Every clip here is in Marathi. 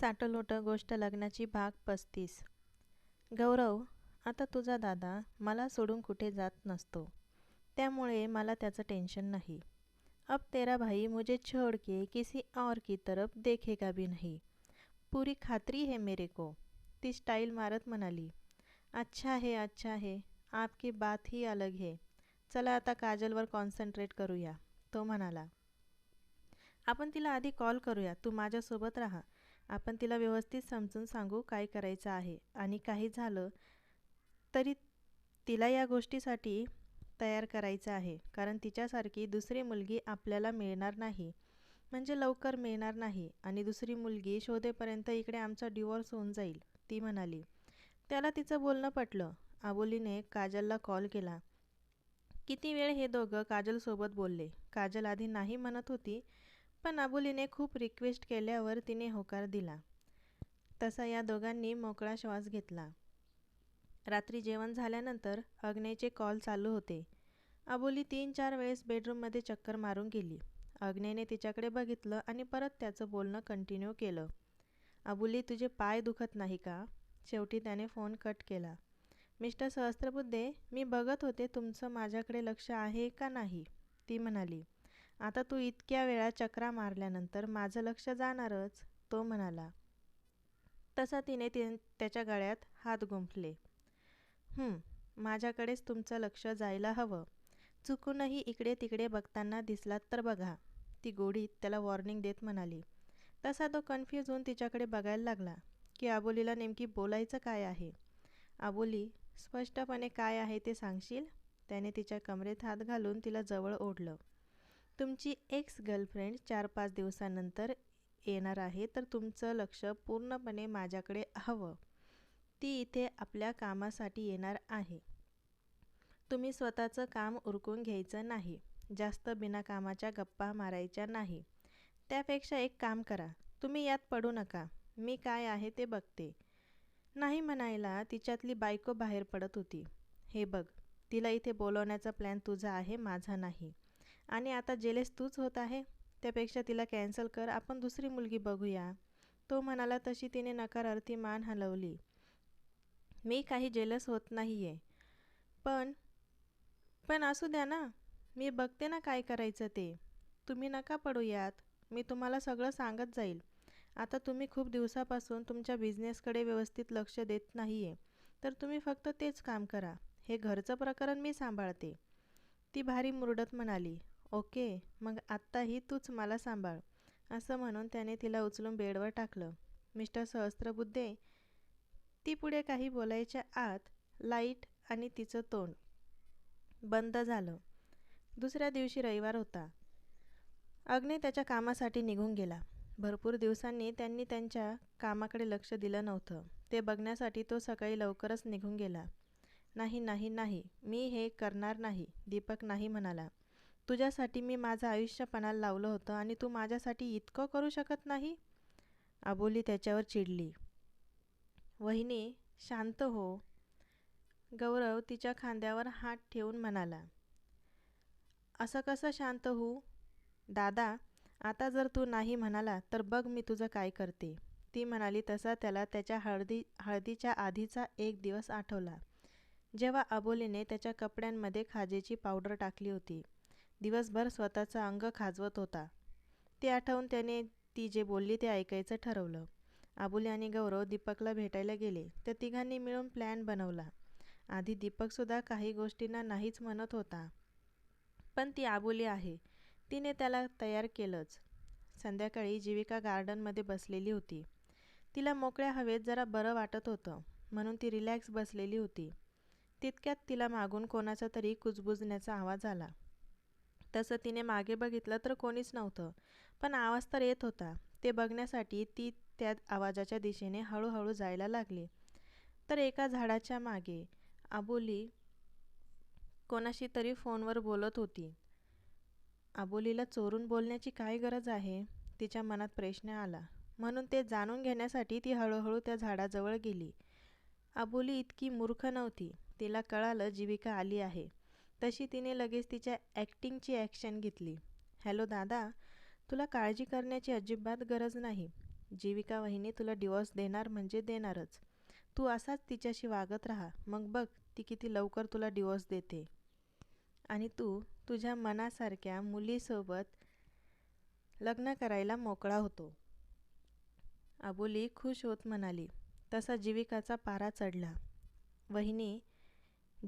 साटलोटं गोष्ट लग्नाची भाग पस्तीस. गौरव आता तुझा दादा मला सोडून कुठे जात नसतो. त्यामुळे मला त्याचं टेन्शन नाही. अब तेरा भाई मुझे छोड़ के किसी और की तरफ देखेगा भी नहीं. पुरी खात्री है मेरे को ती स्टाईल मारत म्हणाली. अच्छा है अच्छा है आपकी बात ही अलग है. चला आता काजलवर कॉन्सन्ट्रेट करूया तो म्हणाला. आपण तिला आधी कॉल करूया तू माझ्यासोबत राहा. आपण तिला व्यवस्थित समजून सांगू काय करायचं आहे. आणि काही झालं तरी तिला या गोष्टीसाठी तयार करायचं आहे. कारण तिच्यासारखी दुसरी मुलगी आपल्याला मिळणार नाही. म्हणजे लवकर मिळणार नाही. आणि दुसरी मुलगी शोधेपर्यंत इकडे आमचा डिवोर्स होऊन जाईल ती म्हणाली. त्याला तिचं बोलणं पटलं. आबोलीने काजलला कॉल केला. किती वेळ हे दोघं काजलसोबत बोलले? काजल आधी नाही म्हणत होती पण अबुलीने खूप रिक्वेस्ट केल्यावर तिने होकार दिला. तसा या दोघांनी मोकळा श्वास घेतला. रात्री जेवण झाल्यानंतर अग्नेचे कॉल चालू होते. अबोली तीन चार वेळेस बेडरूममध्ये चक्कर मारून गेली. अग्नेने तिच्याकडे बघितलं आणि परत त्याचं बोलणं कंटिन्यू केलं. अबोली तुझे पाय दुखत नाही का? शेवटी त्याने फोन कट केला. मिस्टर सहस्त्रबुद्धे मी बघत होते तुमचं माझ्याकडे लक्ष आहे का नाही? ती म्हणाली. आता तू इतक्या वेळा चक्रा मारल्यानंतर माझं लक्ष जाणारच तो म्हणाला. तसा तिने ति त्याच्या गळ्यात हात गुंफले. माझ्याकडेच तुमचं लक्ष जायला हवं. चुकूनही इकडे तिकडे बघताना दिसलात तर बघा. ती गोडीत त्याला वॉर्निंग देत म्हणाली. तसा तो कन्फ्यूज होऊन तिच्याकडे बघायला लागला की आबोलीला नेमकी बोलायचं काय आहे? आबोली स्पष्टपणे काय आहे ते सांगशील? त्याने तिच्या कमरेत हात घालून तिला जवळ ओढलं. तुमची एक्स गर्लफ्रेंड चार पाच दिवसानंतर येणार आहे तर तुमचं लक्ष पूर्णपणे माझ्याकडे हवं. ती इथे आपल्या कामासाठी येणार आहे. तुम्ही स्वतःचं काम उरकून घ्यायचं नाही. जास्त बिनाकामाच्या गप्पा मारायच्या नाही. त्यापेक्षा एक काम करा. तुम्ही यात पडू नका. मी काय आहे ते बघते. नाही म्हणायला तिच्यातली बायको बाहेर पडत होती. हे बघ तिला इथे बोलवण्याचा प्लॅन तुझा आहे माझा नाही. आणि आता जेलेस तूच होत आहे त्यापेक्षा तिला कॅन्सल कर आपण दुसरी मुलगी बघूया. तो म्हणाला तशी तिने नकारार्थी मान हलवली. मी काही जेलस होत नाही आहे पण पण असू द्या ना मी बघते ना काय करायचं ते. तुम्ही नका पडूयात मी तुम्हाला सगळं सांगत जाईल. आता तुम्ही खूप दिवसापासून तुमच्या बिझनेसकडे व्यवस्थित लक्ष देत नाही आहे तर तुम्ही फक्त तेच काम करा. हे घरचं प्रकरण मी सांभाळते. ती भारी मुरडत म्हणाली. ओके मग आत्ताही तूच मला सांभाळ असं म्हणून त्याने तिला उचलून बेडवर टाकलं. मिस्टर सहस्त्रबुद्धे ती पुढे काही बोलायच्या आत लाइट आणि तिचं तोंड बंद झालं. दुसऱ्या दिवशी रविवार होता. अग्ने त्याच्या कामासाठी निघून गेला. भरपूर दिवसांनी त्यांनी त्यांच्या कामाकडे लक्ष दिलं नव्हतं. ते बघण्यासाठी तो सकाळी लवकरच निघून गेला. नाही नाही नाही मी हे करणार नाही दीपक नाही म्हणाला. तुझ्यासाठी मी माझं आयुष्य पणाला लावलं होतं आणि तू माझ्यासाठी इतकं करू शकत नाही? आबोली त्याच्यावर चिडली. वहिनी शांत हो. गौरव तिच्या खांद्यावर हात ठेवून म्हणाला. असं कसं शांत होऊ? दादा आता जर तू नाही म्हणाला तर बघ मी तुझं काय करते. ती म्हणाली तसा त्याला त्याच्या हळदी हळदीच्या आधीचा एक दिवस आठवला. जेव्हा अबोलीने त्याच्या कपड्यांमध्ये खाजेची पावडर टाकली होती दिवसभर स्वतःचं अंग खाजवत होता. ते आठवून त्याने ती जे बोलली ते ऐकायचं ठरवलं. आबोली आणि गौरव दीपकला भेटायला गेले तर तिघांनी मिळून प्लॅन बनवला. आधी दीपकसुद्धा काही गोष्टींना नाहीच म्हणत होता. पण ती आबोली आहे. तिने त्याला तयार केलंच. संध्याकाळी जीविका गार्डनमध्ये बसलेली होती. तिला मोकळ्या हवेत जरा बरं वाटत होतं म्हणून ती रिलॅक्स बसलेली होती. तितक्यात तिला मागून कोणाचा तरी कुजबुजण्याचा आवाज आला. तसं तिने मागे बघितलं तर कोणीच नव्हतं. पण आवाज तर येत होता. ते बघण्यासाठी ती त्या आवाजाच्या दिशेने हळूहळू जायला लागली. तर एका झाडाच्या मागे आबोली कोणाशी तरी फोनवर बोलत होती. आबोलीला चोरून बोलण्याची काय गरज आहे? तिच्या मनात प्रश्न आला. म्हणून ते जाणून घेण्यासाठी ती हळूहळू त्या झाडाजवळ गेली. आबोली इतकी मूर्ख नव्हती. तिला कळालं जीविका आली आहे. तशी तिने लगेच तिच्या ॲक्टिंगची ॲक्शन घेतली. हॅलो दादा. तुला काळजी करण्याची अजिबात गरज नाही. जीविका वहिनी तुला डिवॉर्स देणार म्हणजे देणारच. तू असाच तिच्याशी वागत राहा. मग बघ ती किती लवकर तुला डिवोर्स देते. आणि तू तुझ्या मनासारख्या मुलीसोबत लग्न करायला मोकळा होतो. अबोली खुश होत म्हणाली. तसा जीविकाचा पारा चढला. वहिनी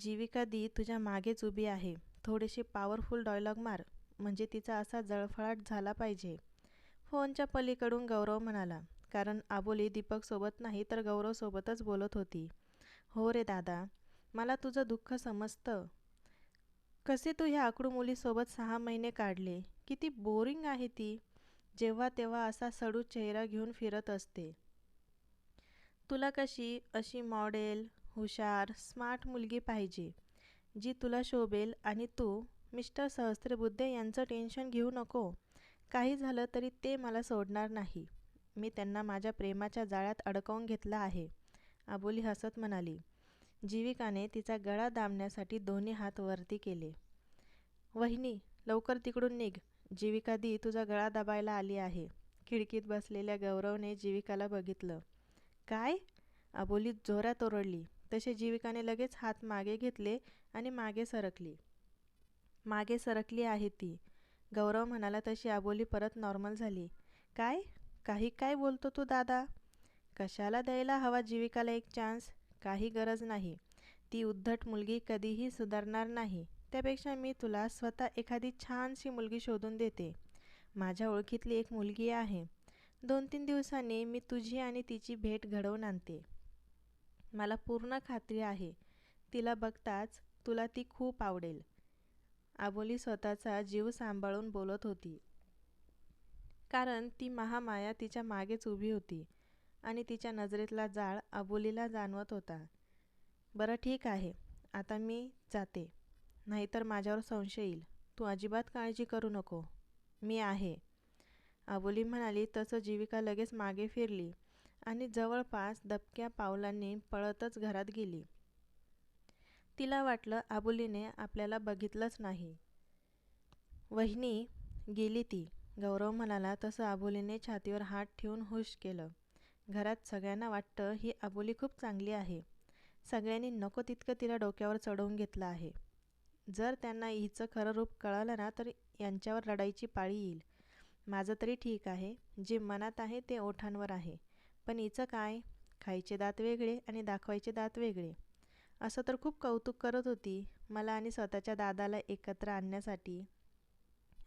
जीविका दी तुझ्या मागेच उभी आहे. थोडीशी पॉवरफुल डायलॉग मार म्हणजे तिचा असा जळफळाट झाला पाहिजे. फोनच्या पलीकडून गौरव म्हणाला कारण आबोली दीपकसोबत नाही तर गौरवसोबतच बोलत होती. हो रे दादा मला तुझं दुःख समजतं. कसे तू ह्या आकडू मुलीसोबत सहा महिने काढले? किती बोरिंग आहे ती. जेव्हा तेव्हा असा सडू चेहरा घेऊन फिरत असते. तुला कशी अशी मॉडेल हुशार स्मार्ट मुलगी पाहिजे जी तुला शोभेल आणि तू मिस्टर सहस्त्रबुद्धे यांचं टेन्शन घेऊ नको. काही झालं तरी ते मला सोडणार नाही. मी त्यांना माझ्या प्रेमाच्या जाळ्यात अडकवून घेतलं आहे. अबोली हसत म्हणाली. जीविकाने तिचा गळा दामण्यासाठी दोन्ही हात वरती केले. वहिनी लवकर तिकडून निघ. जीविका दी तुझा गळा दाबायला आली आहे. खिडकीत बसलेल्या गौरवने जीविकाला बघितलं. काय? अबोली जोरात ओरडली. तसे जीविकाने लगेच हात मागे घेतले आणि मागे सरकली. मागे सरकली आहे ती. गौरव म्हणाला तशी आबोली परत नॉर्मल झाली. काय? काही काय बोलतो तू दादा? कशाला द्यायला हवा जीविकाला एक चान्स काही गरज नाही. ती उद्धट मुलगी कधीही सुधारणार नाही. त्यापेक्षा मी तुला स्वतः एखादी छानशी मुलगी शोधून देते. माझ्या ओळखीतली एक मुलगी आहे. दोन तीन दिवसांनी मी तुझी आणि तिची भेट घडवून आणते. मला पूर्ण खात्री आहे. तिला बघताच तुला ती खूप आवडेल. आबोली स्वतःचा जीव सांभाळून बोलत होती. कारण ती महामाया तिच्या मागेच उभी होती आणि तिच्या नजरेतला जाळ आबोलीला जाणवत होता. बरं ठीक आहे आता मी जाते. नाहीतर माझ्यावर संशय येईल. तू अजिबात काळजी करू नको. मी आहे. आबोली म्हणाली तसं जीविका लगेच मागे फिरली. आणि जवळपास दबक्या पावलांनी पळतच घरात गेली. तिला वाटलं आबोलीने आपल्याला बघितलंच नाही. वहिनी गेली ती. गौरव म्हणाला तसं आबोलीने छातीवर हात ठेवून हुश केलं. घरात सगळ्यांना वाटतं ही आबोली खूप चांगली आहे. सगळ्यांनी नको तितकं तिला डोक्यावर चढवून घेतलं आहे. जर त्यांना हिचं खरं रूप कळालं ना तर यांच्यावर रडायची पाळी येईल. माझं तरी ठीक आहे. जे मनात आहे ते ओठांवर आहे. पण हिचं काय? खायचे दात वेगळे आणि दाखवायचे दात वेगळे. असं तर खूप कौतुक करत होती मला आणि स्वतःच्या दादाला एकत्र आणण्यासाठी.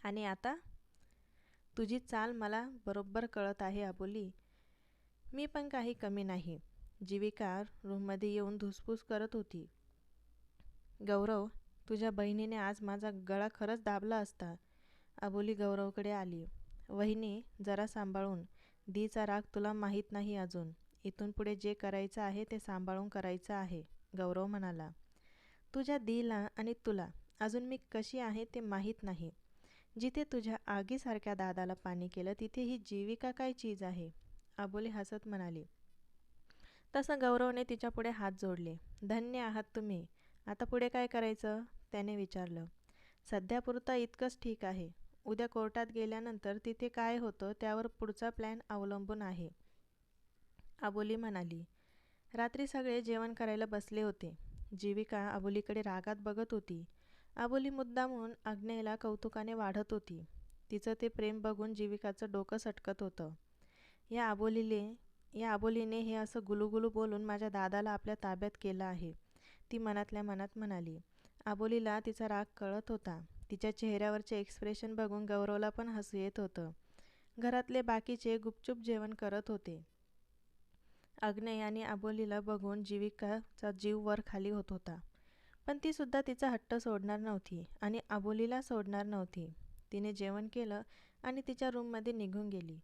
आणि आता? तुझी चाल मला बरोबर कळत आहे अबोली मी पण काही कमी नाही. जीविका रूममध्ये येऊन धुसफूस करत होती. गौरव तुझ्या बहिणीने आज माझा गळा खरंच दाबला असता. अबोली गौरवकडे आली. वहिनी जरा सांभाळून. दीचा राग तुला माहीत नाही अजून. इथून पुढे जे करायचं आहे ते सांभाळून करायचं आहे गौरव म्हणाला. तुझ्या दीला आणि तुला अजून मी कशी आहे ते माहीत नाही. जिथे तुझ्या आगीसारख्या दादाला पाणी केलं तिथे ही जीविका काय चीज आहे? अबोली हसत म्हणाली. तसं गौरवने तिच्यापुढे हात जोडले. धन्य आहात तुम्ही. आता पुढे काय करायचं? त्याने विचारलं. सध्यापुरता इतकंच ठीक आहे. उद्या कोर्टात गेल्यानंतर तिथे काय होतं त्यावर पुढचा प्लॅन अवलंबून आहे. अबोली म्हणाली रात्री सगळे जेवण करायला बसले होते. जीविका अबोलीकडे रागात बघत होती. अबोली मुद्दा म्हणून आग्नेयला कौतुकाने वाढत होती. तिचं ते प्रेम बघून जीविकाचं डोकं सटकत होतं. या अबोलीले या अबोलीने हे असं गुलूगुलू बोलून माझ्या दादाला आपल्या ताब्यात केलं आहे. ती मनातल्या मनात म्हणाली. अबोलीला तिचा राग कळत होता. तिच्या चेहऱ्यावरचे एक्सप्रेशन बघून गौरवला पण हसू येत होतं. घरातले बाकीचे गुपचूप जेवण करत होते. अग्नेय आणि आबोलीला बघून जीविकाचा जीव वर खाली होत होता. पण ती सुद्धा तिचा हट्ट सोडणार नव्हती आणि आबोलीला सोडणार नव्हती. तिने जेवण केलं आणि तिच्या रूममध्ये निघून गेली.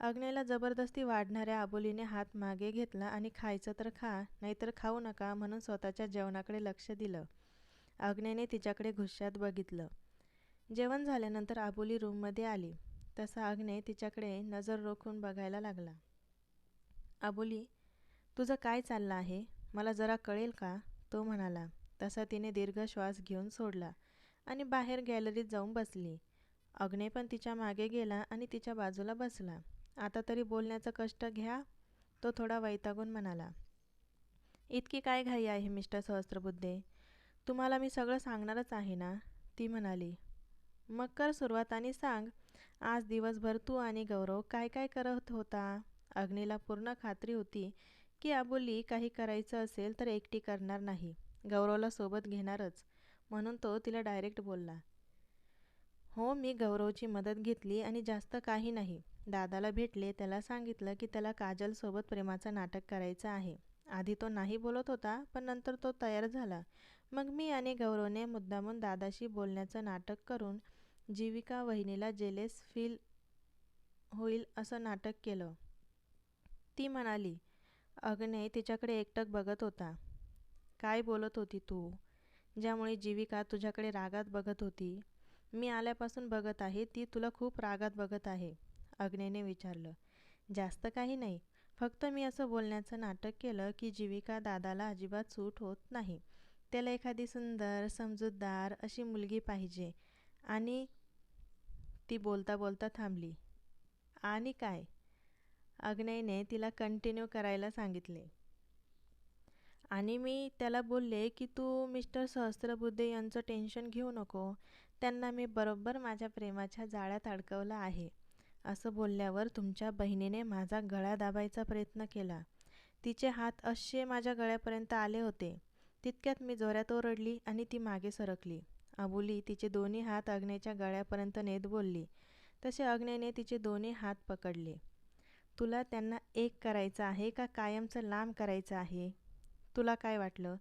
अग्नेला जबरदस्ती वाढणाऱ्या आबोलीने हात मागे घेतला आणि खायचं तर खा नाहीतर खाऊ नका म्हणून स्वतःच्या जेवणाकडे लक्ष दिलं. अग्नेने तिच्याकडे घुश्यात बघितलं. जेवण झाल्यानंतर आबोली रूममध्ये आली. तसा अग्ने तिच्याकडे नजर रोखून बघायला लागला. आबोली तुझं काय चाललं आहे? मला जरा कळेल का? तो म्हणाला. तसा तिने दीर्घ श्वास घेऊन सोडला आणि बाहेर गॅलरीत जाऊन बसली. अग्ने पण तिच्यामागे गेला आणि तिच्या बाजूला बसला. आता तरी बोलण्याचं कष्ट घ्या तो थोडा वैतागून म्हणाला. इतकी काय घाई आहे मिस्टर सहस्त्रबुद्धे? तुम्हाला मी सगळं सांगणारच आहे ना? ती म्हणाली. मग कर सुरुवात आणि सांग आज दिवसभर तू आणि गौरव काय काय करत होता? अग्नीला पूर्ण खात्री होती की अबोली काही करायचं असेल तर एकटी करणार नाही. गौरवला सोबत घेणारच. म्हणून तो तिला डायरेक्ट बोलला. हो मी गौरवची मदत घेतली आणि जास्त काही नाही. दादाला भेटले त्याला सांगितलं की त्याला काजलसोबत प्रेमाचं नाटक करायचं आहे. आधी तो नाही बोलत होता पण नंतर तो तयार झाला. मग मी आणि गौरवने मुद्दामून दादाशी बोलण्याचं नाटक करून जीविका वहिनीला जेलेस फील होईल असं नाटक केलं. ती म्हणाली अग्ने तिच्याकडे एकटक बघत होता. काय बोलत होती तू? ज्यामुळे जीविका तुझ्याकडे रागात बघत होती. मी आल्यापासून बघत आहे ती तुला खूप रागात बघत आहे. अग्नेने विचारलं जास्त काही नाही. फक्त मी असं बोलण्याचं नाटक केलं की जीविका दादाला अजिबात सूट होत नाही. त्याला एखादी सुंदर समजूतदार अशी मुलगी पाहिजे. आणि ती बोलता बोलता थांबली. आणि काय? अग्नयने तिला कंटिन्यू करायला सांगितले. आणि मी त्याला बोलले की तू मिस्टर सहस्त्रबुद्धे यांचं टेन्शन घेऊ नको. त्यांना मी बरोबर माझ्या प्रेमाच्या जाळ्यात अडकवलं आहे. असं बोलल्यावर तुमच्या बहिणीने माझा गळा दाबायचा प्रयत्न केला. तिचे हात असे माझ्या गळ्यापर्यंत आले होते. तितक्यात मी जोऱ्यात ओरडली आणि ती मागे सरकली. अबुली तिचे दोन्ही हात अग्नेच्या गळ्यापर्यंत नेत बोलली. तसे अग्नेने तिचे दोन्ही हात पकडले. तुला त्यांना एक करायचं आहे का कायमचं लांब करायचं आहे? तुला काय वाटलं?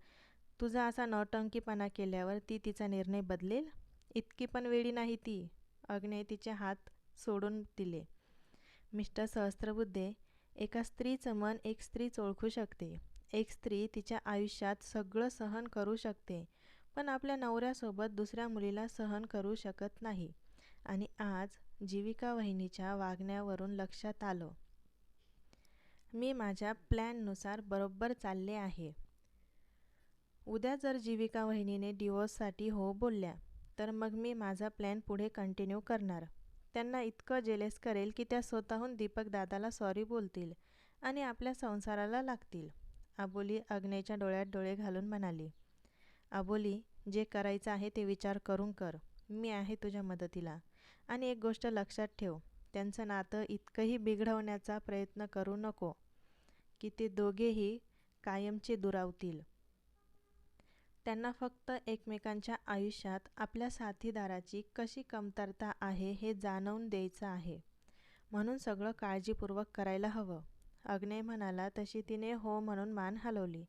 तुझा असा नौटंकीपणा केल्यावर ती तिचा निर्णय बदलेल? इतकी पण वेळी नाही ती अग्ने तिचे हात सोडून दिले. मिस्टर सहस्त्रबुद्धे एका स्त्रीचं मन एक स्त्रीच ओळखू शकते. एक स्त्री तिच्या आयुष्यात सगळं सहन करू शकते पण आपल्या नवऱ्यासोबत दुसऱ्या मुलीला सहन करू शकत नाही. आणि आज जीविका वहिनीच्या वागण्यावरून लक्षात आलं. मी माझ्या प्लॅननुसार बरोबर चालले आहे. उद्या जर जीविका वहिनीने डिवोर्ससाठी हो बोलल्या तर मग मी माझा प्लॅन पुढे कंटिन्यू करणार. त्यांना इतकं जेलेस करेल की त्या स्वतःहून दीपक दादाला सॉरी बोलतील आणि आपल्या संसाराला लागतील. आबोली अग्नेच्या डोळ्यात डोळे घालून म्हणाली आबोली जे करायचं आहे ते विचार करून कर. मी आहे तुझ्या मदतीला. आणि एक गोष्ट लक्षात ठेव त्यांचं नातं इतकंही बिघडवण्याचा प्रयत्न करू नको की ते दोघेही कायमचे दुरावतील. त्यांना फक्त एकमेकांच्या आयुष्यात आपल्या साथीदाराची कशी कमतरता आहे हे जाणवून द्यायचं आहे. म्हणून सगळं काळजीपूर्वक करायला हवं. अग्नेय म्हणाला तशी तिने हो म्हणून मान हलवली.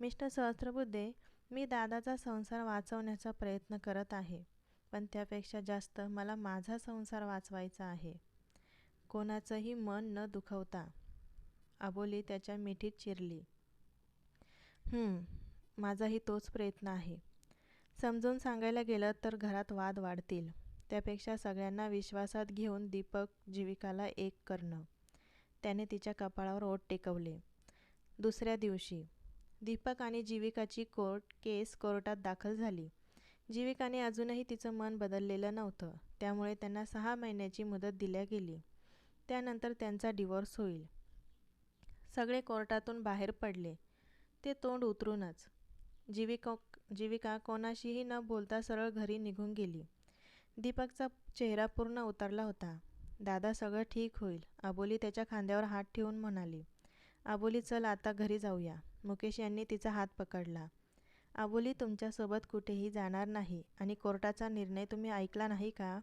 मिस्टर सहस्त्रबुद्धे मी दादाचा संसार वाचवण्याचा प्रयत्न करत आहे पण त्यापेक्षा जास्त मला माझा संसार वाचवायचा आहे. कोणाचंही मन न दुखवता. आबोली त्याच्या मिठीत चिरली. माझाही तोच प्रयत्न आहे. समजून सांगायला गेलं तर घरात वाद वाढतील. त्यापेक्षा सगळ्यांना विश्वासात घेऊन दीपक जीविकाला एक करणं. त्याने तिच्या कपाळावर ओठ टेकवले. दुसऱ्या दिवशी दीपक आणि जीविकाची कोर्ट केस कोर्टात दाखल झाली. जीविकाने अजूनही तिचं मन बदललेलं नव्हतं त्यामुळे त्यांना सहा महिन्याची मुदत दिल्या गेली. त्यानंतर त्यांचा डिवोर्स होईल. सगळे कोर्टातून बाहेर पडले. ते तोंड उतरूनच. जीविका जीविका कोणाशीही न बोलता सरळ घरी निघून गेली. दीपकचा चेहरा पूर्ण उतरला होता. दादा सगळं ठीक होईल. आबोली त्याच्या खांद्यावर हात ठेवून म्हणाली. आबोली चल आता घरी जाऊया. मुकेश यांनी तिचा हात पकडला. आबोली तुमच्यासोबत कुठेही जाणार नाही आणि कोर्टाचा निर्णय तुम्ही ऐकला नाही का?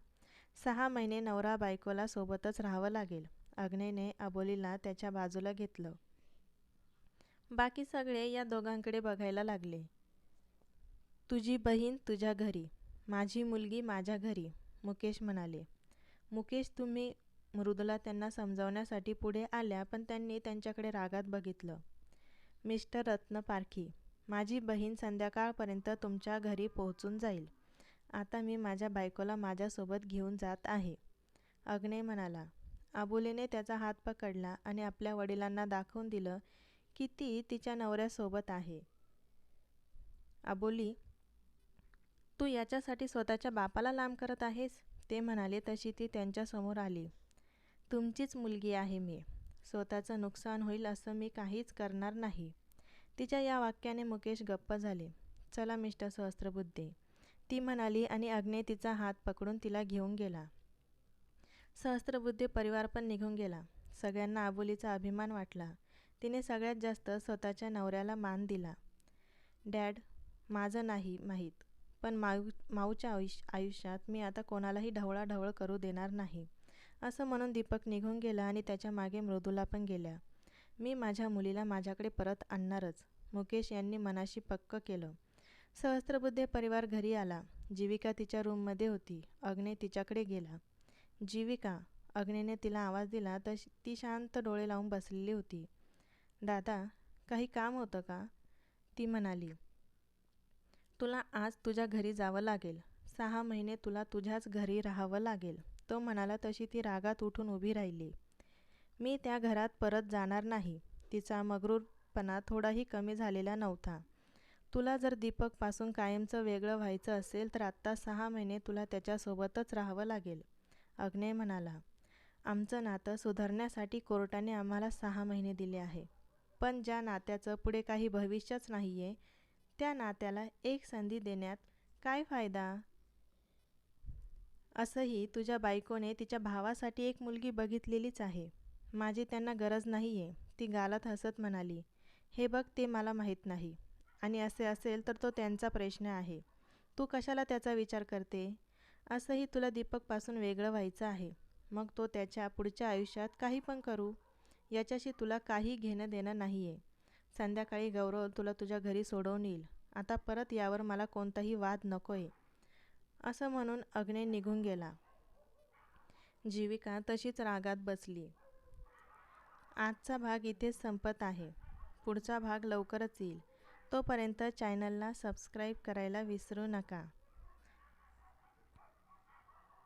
सहा महिने नवरा बायकोला सोबतच राहावं लागेल. अग्नेने आबोलीला त्याच्या बाजूला घेतलं. बाकी सगळे या दोघांकडे बघायला लागले. तुझी बहीण तुझ्या घरी. माझी मुलगी माझ्या घरी मुकेश म्हणाले. मुकेश तुम्ही मृदुला त्यांना समजावण्यासाठी पुढे आल्या पण त्यांनी त्यांच्याकडे रागात बघितलं. मिस्टर रत्न पारखी माझी बहीण संध्याकाळपर्यंत तुमच्या घरी पोहोचून जाईल. आता मी माझ्या बायकोला माझ्यासोबत घेऊन जात आहे. अग्नेय म्हणाला. आबोलीने त्याचा हात पकडला आणि आपल्या वडिलांना दाखवून दिलं की ती तिच्या नवऱ्यासोबत आहे. आबोली तू याच्यासाठी स्वतःच्या बापाला लांब करत आहेस? ते म्हणाले तशी ती त्यांच्यासमोर आली. तुमचीच मुलगी आहे मी. स्वतःचं नुकसान होईल असं मी काहीच करणार नाही. तिच्या या वाक्याने मुकेश गप्प झाले. चला मिस्टर सहस्त्रबुद्धे. ती म्हणाली आणि अग्ने तिचा हात पकडून तिला घेऊन गेला. सहस्त्रबुद्धे परिवार पण निघून गेला. सगळ्यांना आबोलीचा अभिमान वाटला. तिने सगळ्यात जास्त स्वतःच्या नवऱ्याला मान दिला. डॅड माझं नाही माहीत. पण माऊ माऊच्या आयुष आयुष्यात मी आता कोणालाही ढवळाढवळ करू देणार नाही. असं म्हणून दीपक निघून गेला आणि त्याच्यामागे मृदुला पण गेल्या. मी माझ्या मुलीला माझ्याकडे परत आणणारच मुकेश यांनी मनाशी पक्क केलं. सहस्त्रबुद्धे परिवार घरी आला. जीविका तिच्या रूममध्ये होती. अग्ने तिच्याकडे गेला. जीविका अग्नेने तिला आवाज दिला तर ती शांत डोळे लावून बसलेली होती. दादा काही काम होतं का? ती म्हणाली. तुला आज तुझ्या घरी जावं लागेल. सहा महिने तुला तुझ्याच घरी राहावं लागेल. तो म्हणाला तशी ती रागात उठून उभी राहिली. मी त्या घरात परत जाणार नाही. तिचा मगरूरपणा थोडाही कमी झालेला नव्हता. तुला जर दीपकपासून कायमचं वेगळं व्हायचं असेल तर आत्ता सहा महिने तुला त्याच्यासोबतच राहावं लागेल. अग्नेय म्हणाला आमचं नातं सुधारण्यासाठी कोर्टाने आम्हाला सहा महिने दिले आहे. पण ज्या नात्याचं पुढे काही भविष्यच नाही आहे त्या नात्याला एक संधी देण्यात काय फायदा? असंही तुझ्या बायकोने तिच्या भावासाठी एक मुलगी बघितलेलीच आहे. माझी त्यांना गरज नाही आहे ती गालात हसत म्हणाली हे बघ ते मला माहीत नाही. आणि असे असेल तर तो त्यांचा प्रश्न आहे. तू कशाला त्याचा विचार करते? असंही तुला दीपकपासून वेगळं व्हायचं आहे. मग तो त्याच्या पुढच्या आयुष्यात काही पण करू. याच्याशी तुला काही घेणं देणं नाही आहे संध्याकाळी गौरव तुला तुझ्या घरी सोडवून येईल. आता परत यावर मला कोणताही वाद नको आहे असं म्हणून अग्ने निघून गेला. जीविका तशीच रागात बसली. आजचा भाग इथेच संपत आहे. पुढचा भाग लवकरच येईल. तोपर्यंत चॅनलला सबस्क्राईब करायला विसरू नका.